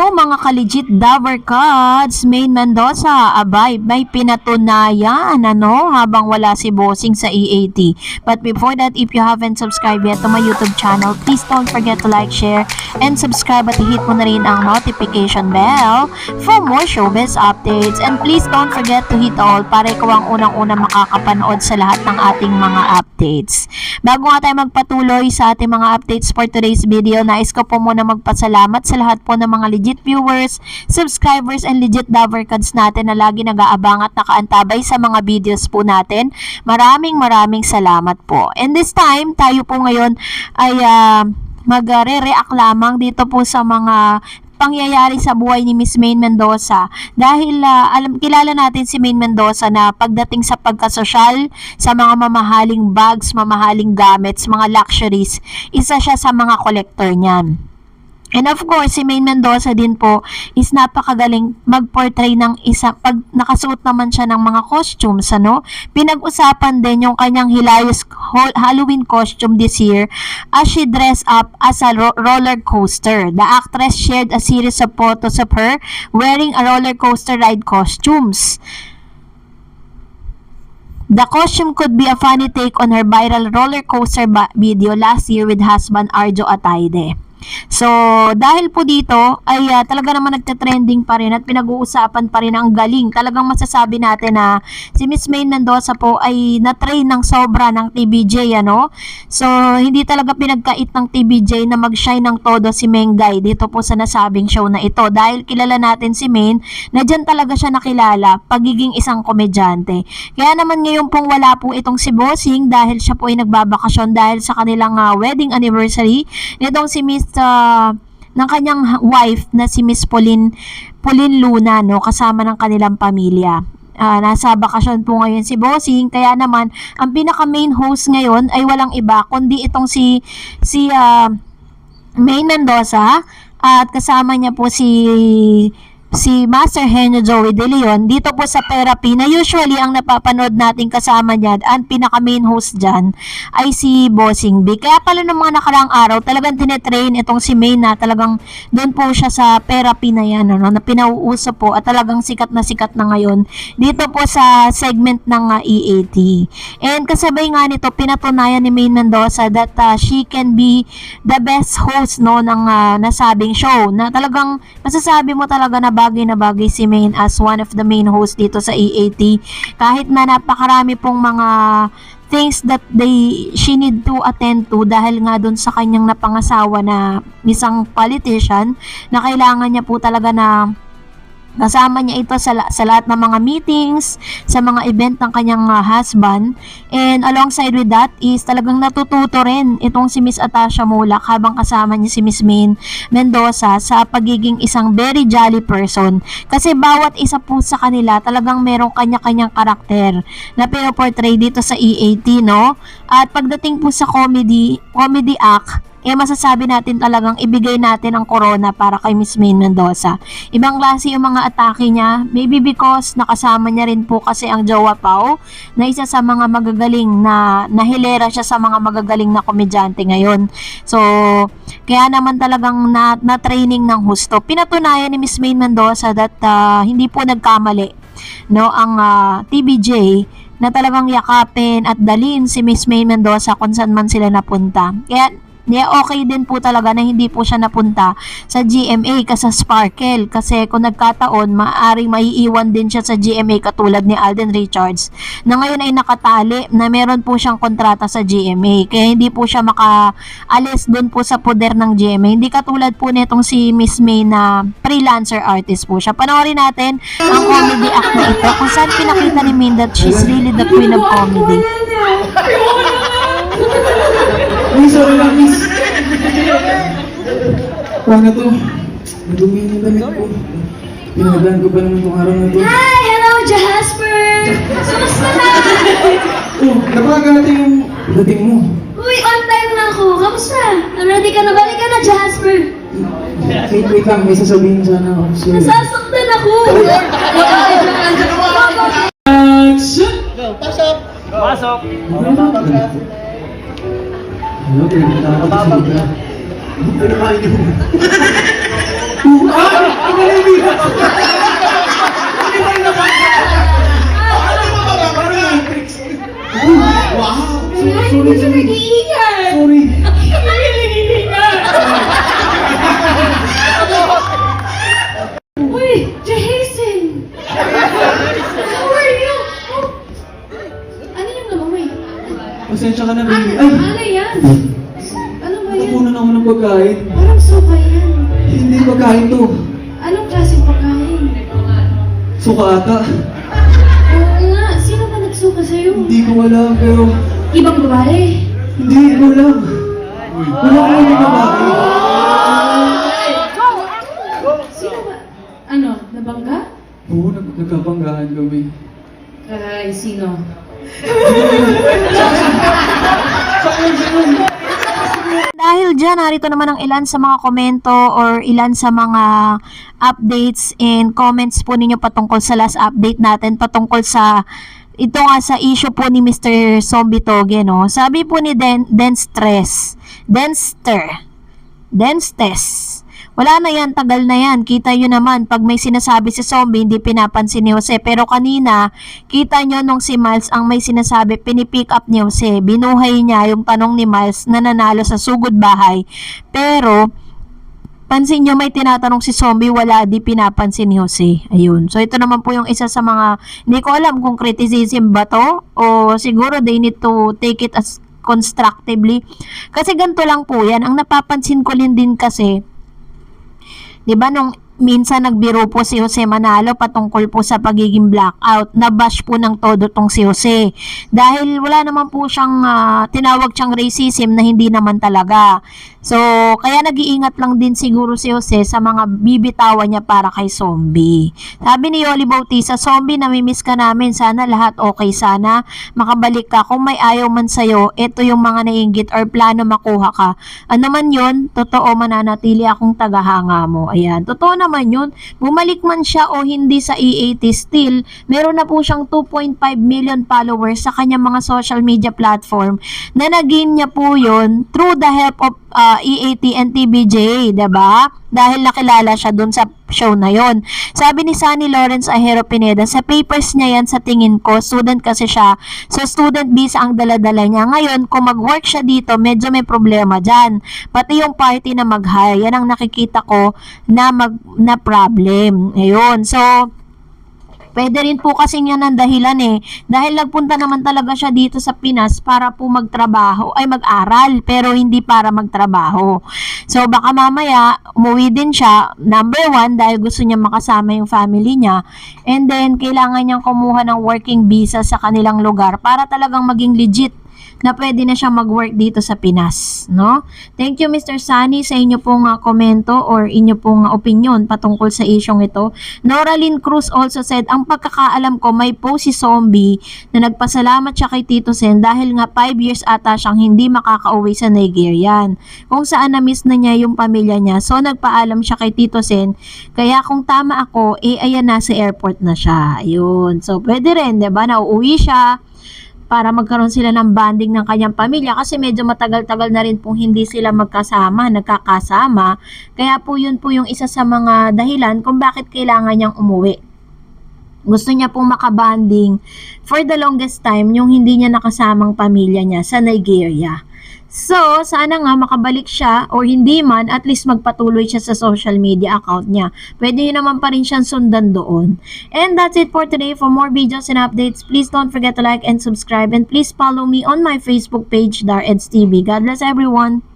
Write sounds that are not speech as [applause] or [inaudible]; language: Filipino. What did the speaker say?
Hello mga ka-legit Dover Cuts, Main Mendoza, abay, may pinatunayan ano habang wala si Bossing sa EAT. But before that, if you haven't subscribed yet to my YouTube channel, please don't forget to like, share, and subscribe at hit mo na rin ang notification bell for more showbiz updates. And please don't forget to hit all para ikaw ang unang-una makakapanood sa lahat ng ating mga updates. Bago nga tayo magpatuloy sa ating mga updates for today's video, nais ko po muna magpasalamat sa lahat po ng mga legit viewers, subscribers, and legit Davercans natin na lagi nag-aabang at nakaantabay sa mga videos po natin. Maraming maraming salamat po. And this time, tayo po ngayon ay ah, magre-react lamang dito po sa mga pangyayari sa buhay ni Miss Maine Mendoza dahil ah, alam kilala natin si Maine Mendoza na pagdating sa pagkasosyal sa mga mamahaling bags, mamahaling gamits, mga luxuries, isa siya sa mga kolektor niyan. And of course, si Maine Mendoza din po is napakagaling mag-portray ng isa, pag nakasuot naman siya ng mga costumes, ano? Pinag-usapan din yung kanyang hilarious ho- Halloween costume this year as she dressed up as a ro- roller coaster. The actress shared a series of photos of her wearing a roller coaster ride costumes. The costume could be a funny take on her viral roller coaster video last year with husband Arjo Ataide. So, dahil po dito ay ah, talaga naman nagte-trending pa rin at pinag-uusapan pa rin ang galing. Talagang masasabi natin na si Miss Maine Mendoza po ay na-train ng sobra ng TBJ ano. So, hindi talaga pinagkait ng TBJ na mag-shine ng todo si Mengay dito po sa nasabing show na ito. Dahil kilala natin si Maine na dyan talaga siya nakilala pagiging isang komedyante. Kaya naman ngayon pong wala po itong si Bossing dahil siya po ay nagbabakasyon dahil sa kanilang ah, wedding anniversary nitong si Miss ah, ng kanyang wife na si Miss Pauline, Pauline Luna no kasama ng kanilang pamilya. Ah, nasa bakasyon po ngayon si Bossing kaya naman ang pinaka main host ngayon ay walang iba kundi itong si si ah, May Mendoza at kasama niya po si si Master Henyo Joey De Leon dito po sa therapy na usually ang napapanood natin kasama niya ang pinaka main host dyan ay si Bossing B. Kaya pala ng mga nakaraang araw talagang tinetrain itong si May na talagang doon po siya sa therapy na yan ano, na pinauuso po at talagang sikat na sikat na ngayon dito po sa segment ng ah, EAT. And kasabay nga nito pinatunayan ni May Mendoza that ah, she can be the best host no ng ah, nasabing show na talagang masasabi mo talaga na bagay na bagay si Maine as one of the main hosts dito sa EAT kahit na napakarami pong mga things that they she need to attend to dahil nga doon sa kanyang napangasawa na isang politician na kailangan niya po talaga na Kasama niya ito sa, sa lahat ng mga meetings, sa mga event ng kanyang ah, husband. And alongside with that is talagang natututo rin itong si Miss Atasha Mulak habang kasama niya si Miss Maine Mendoza sa pagiging isang very jolly person. Kasi bawat isa po sa kanila talagang merong kanya-kanyang karakter na pinoportray dito sa EAT, no? At pagdating po sa comedy, comedy act, eh masasabi natin talagang ibigay natin ang corona para kay Miss Maine Mendoza. Ibang klase yung mga atake niya, maybe because nakasama niya rin po kasi ang Jowa Pao na isa sa mga magagaling na nahilera siya sa mga magagaling na komedyante ngayon. So, kaya naman talagang na, na training ng husto. Pinatunayan ni Miss Maine Mendoza that ah, hindi po nagkamali no ang ah, TBJ na talagang yakapin at dalhin si Miss May Mendoza kung saan man sila napunta. Kaya Yeah, okay din po talaga na hindi po siya napunta sa GMA kasi Sparkle. Kasi kung nagkataon maaaring maiiwan din siya sa GMA katulad ni Alden Richards na ngayon ay nakatali na meron po siyang kontrata sa GMA kaya hindi po siya makaalis doon po sa poder ng GMA hindi katulad po nitong si Miss May na freelancer artist po siya. Panoorin natin ang comedy act na ito kung saan pinakita ni Min that she's really the queen of comedy Miss, sorry lang, miss. Paano to? Madumi yung damit ko. Pinagdaan ko pa naman itong araw na to. Hi! Hello, Jasper! Kumusta na? Oh, napakagati yung dating mo. Uy, on time na ako. Kamusta? Ready ka na? Balik ka na, Jasper. Wait, wait lang, may sasabihin sana ako. Sorry. Nasasaktan ako. Action! Pasok! Hello, ano, pinagkakababag na. Pinakain mo. Ah! Ang nalilihan! Hindi ba yung nakakababag? Ano ba ba? Parang Matrix. Wow! Sorry, sorry. Sorry, pagkain to? Anong klaseng pagkain? Suka ata. Oo nga, sino ba nagsuka sa'yo? Hindi ko alam, pero Ibang babae. hindi ko alam. Wala ko alam babae. Sino ba? Ano, nabangga? Oo, nag- nagkabanggahan kami. Kay sino? [laughs] Dahil dyan, narito naman ang ilan sa mga komento or ilan sa mga updates and comments po ninyo patungkol sa last update natin, patungkol sa ito nga sa issue po ni Mr. Zombie Toge, no? Sabi po ni Den Denstress, Denster, Denstes, wala na yan, tagal na yan. Kita nyo naman, pag may sinasabi si Zombie, hindi pinapansin ni Jose. Pero kanina, kita nyo nung si Miles ang may sinasabi, pinipick up ni Jose. Binuhay niya yung tanong ni Miles na nanalo sa sugod bahay. Pero, pansin nyo may tinatanong si Zombie, wala di pinapansin ni Jose. Ayun. So, ito naman po yung isa sa mga, hindi ko alam kung criticism ba to, o siguro they need to take it as constructively. Kasi ganito lang po yan. Ang napapansin ko din din kasi, 'Di ba nung minsan nagbiro po si Jose Manalo patungkol po sa pagiging blackout. Nabash po ng todo tong si Jose. Dahil wala naman po siyang ah, tinawag siyang racism na hindi naman talaga. So, kaya nag-iingat lang din siguro si Jose sa mga bibitawan niya para kay Zombie. Sabi ni Yoli Bautista, Zombie, namimiss ka namin. Sana lahat okay. Sana makabalik ka. Kung may ayaw man sa'yo, ito yung mga naiingit or plano makuha ka. Ano man yun, totoo mananatili akong tagahanga mo. Ayan, totoo naman yun. Bumalik man siya o hindi sa EAT, still, meron na po siyang 2.5 million followers sa kanyang mga social media platform na naging niya po yun through the help of uh, EAT and TBJ, ba? Dahil nakilala siya dun sa show na yon. Sabi ni Sunny Lawrence Ahero Pineda, sa papers niya yan sa tingin ko, student kasi siya. So student visa ang daladala niya. Ngayon, kung mag-work siya dito, medyo may problema dyan. Pati yung party na mag-hire, yan ang nakikita ko na mag na problem. Ayun. So, Pwede rin po kasi yan ang dahilan eh. Dahil nagpunta naman talaga siya dito sa Pinas para po magtrabaho, ay mag-aral, pero hindi para magtrabaho. So baka mamaya, umuwi din siya, number one, dahil gusto niya makasama yung family niya. And then, kailangan niyang kumuha ng working visa sa kanilang lugar para talagang maging legit na pwede na siya mag-work dito sa Pinas, no? Thank you Mr. Sunny sa inyo pong uh, komento or inyo pong uh, opinion patungkol sa isyong ito. Noralyn Cruz also said, ang pagkakaalam ko may post si Zombie na nagpasalamat siya kay Tito Sen dahil nga 5 years ata siyang hindi makakauwi sa Nigerian. Kung saan na-miss na niya yung pamilya niya. So nagpaalam siya kay Tito Sen. Kaya kung tama ako, eh ayan na sa airport na siya. Ayun. So pwede rin, 'di ba? Nauuwi siya para magkaroon sila ng bonding ng kanyang pamilya kasi medyo matagal-tagal na rin pong hindi sila magkasama, nagkakasama. Kaya po yun po yung isa sa mga dahilan kung bakit kailangan niyang umuwi. Gusto niya pong makabanding for the longest time yung hindi niya nakasamang pamilya niya sa Nigeria. So, sana nga makabalik siya or hindi man, at least magpatuloy siya sa social media account niya. Pwede yun naman pa rin siyang sundan doon. And that's it for today. For more videos and updates, please don't forget to like and subscribe and please follow me on my Facebook page, Dar. God bless everyone!